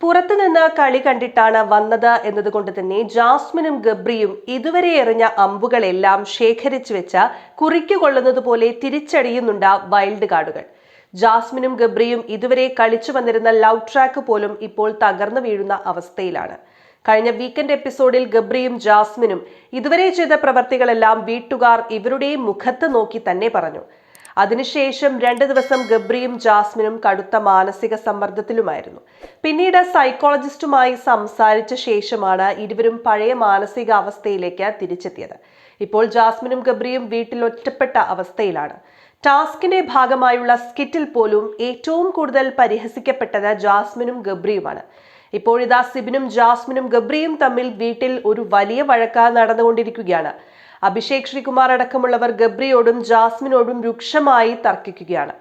പുറത്തുനിന്ന് കളി കണ്ടിട്ടാണ് വന്നത് എന്നതുകൊണ്ട് തന്നെ ജാസ്മിനും ഗബ്രിയും ഇതുവരെ എറിഞ്ഞ അമ്പുകളെല്ലാം ശേഖരിച്ചു വെച്ച കുറിക്കുകൊള്ളുന്നത് പോലെ തിരിച്ചടിയുന്നുണ്ട് വൈൽഡ് കാർഡുകൾ. ജാസ്മിനും ഗബ്രിയും ഇതുവരെ കളിച്ചു വന്നിരുന്ന ലവ് ട്രാക്ക് പോലും ഇപ്പോൾ തകർന്നു വീഴുന്ന അവസ്ഥയിലാണ്. കഴിഞ്ഞ വീക്കെൻഡ് എപ്പിസോഡിൽ ഗബ്രിയും ജാസ്മിനും ഇതുവരെ ചെയ്ത പ്രവർത്തികളെല്ലാം വീട്ടുകാർ ഇവരുടെയും മുഖത്ത് നോക്കി തന്നെ പറഞ്ഞു. അതിനുശേഷം രണ്ട് ദിവസം ഗബ്രിയും ജാസ്മിനും കടുത്ത മാനസിക സമ്മർദ്ദത്തിലുമായിരുന്നു. പിന്നീട് സൈക്കോളജിസ്റ്റുമായി സംസാരിച്ച ശേഷമാണ് ഇരുവരും പഴയ മാനസികാവസ്ഥയിലേക്ക് തിരിച്ചെത്തിയത്. ഇപ്പോൾ ജാസ്മിനും ഗബ്രിയും വീട്ടിൽ ഒറ്റപ്പെട്ട അവസ്ഥയിലാണ്. ടാസ്കിന്റെ ഭാഗമായുള്ള സ്കിറ്റിൽ പോലും ഏറ്റവും കൂടുതൽ പരിഹസിക്കപ്പെട്ടത് ജാസ്മിനും ഗബ്രിയുമാണ്. ഇപ്പോഴിതാ സിബിനും ജാസ്മിനും ഗബ്രിയും തമ്മിൽ വീട്ടിൽ ഒരു വലിയ വഴക്ക നടന്നുകൊണ്ടിരിക്കുകയാണ്. അഭിഷേക് ശ്രീകുമാർ അടക്കമുള്ളവർ ഗബ്രിയോടും ജാസ്മിനോടും രൂക്ഷമായി തർക്കിക്കുകയാണ്.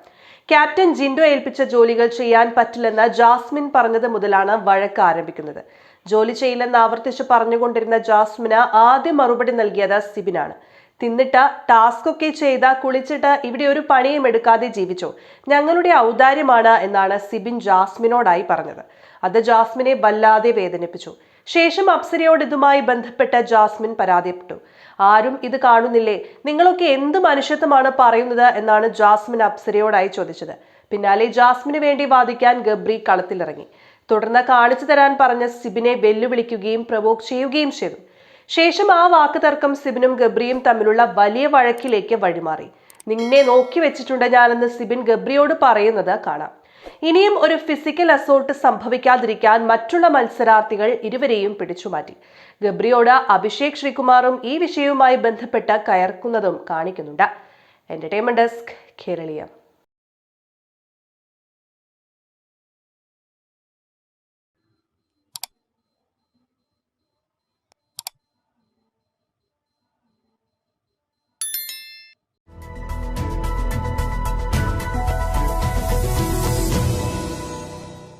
ക്യാപ്റ്റൻ ജിൻഡോ ഏൽപ്പിച്ച ജോലികൾ ചെയ്യാൻ പറ്റില്ലെന്ന് ജാസ്മിൻ പറഞ്ഞത് മുതലാണ് വഴക്ക് ആരംഭിക്കുന്നത്. ജോലി ചെയ്യില്ലെന്ന് ആവർത്തിച്ച് പറഞ്ഞുകൊണ്ടിരുന്ന ജാസ്മിന് ആദ്യം മറുപടി നൽകിയത് സിബിനാണ്. തിന്നിട്ട് ടാസ്ക് ഒക്കെ ചെയ്ത കുളിച്ചിട്ട് ഇവിടെ ഒരു പണിയും എടുക്കാതെ ജീവിച്ചു. ഞങ്ങളുടെ ഔദാര്യമാണ് എന്നാണ് സിബിൻ ജാസ്മിനോടായി പറഞ്ഞത്. അത് ജാസ്മിനെ വല്ലാതെ വേദനിപ്പിച്ചു. ശേഷം അപ്സരയോട് ഇതുമായി ബന്ധപ്പെട്ട ജാസ്മിൻ പരാതിപ്പെട്ടു. ആരും ഇത് കാണുന്നില്ലേ? നിങ്ങളൊക്കെ എന്ത് മനുഷ്യത്വമാണ് പറയുന്നത് എന്നാണ് ജാസ്മിൻ അപ്സരയോടായി ചോദിച്ചത്. പിന്നാലെ ജാസ്മിന് വേണ്ടി വാദിക്കാൻ ഗബ്രി കളത്തിലിറങ്ങി. തുടർന്ന് കാണിച്ചു തരാൻ പറഞ്ഞ സിബിനെ വെല്ലുവിളിക്കുകയും പ്രവോക്ക് ചെയ്യുകയും ചെയ്തു. ശേഷം ആ വാക്ക് തർക്കം സിബിനും ഗബ്രിയും തമ്മിലുള്ള വലിയ വഴക്കിലേക്ക് വഴിമാറി. നിന്നെ നോക്കി വെച്ചിട്ടുണ്ട് ഞാനെന്ന് സിബിൻ ഗബ്രിയോട് പറയുന്നത് കാണാം. ഇനിയും ഒരു ഫിസിക്കൽ അസോൾട്ട് സംഭവിക്കാതിരിക്കാൻ മറ്റുള്ള മത്സരാർത്ഥികൾ ഇരുവരെയും പിടിച്ചുമാറ്റി. ഗബ്രിയോട് അഭിഷേക് ശ്രീകുമാറും ഈ വിഷയവുമായി ബന്ധപ്പെട്ട് കയർക്കുന്നതും കാണിക്കുന്നുണ്ട്. Entertainment desk Keraleeyam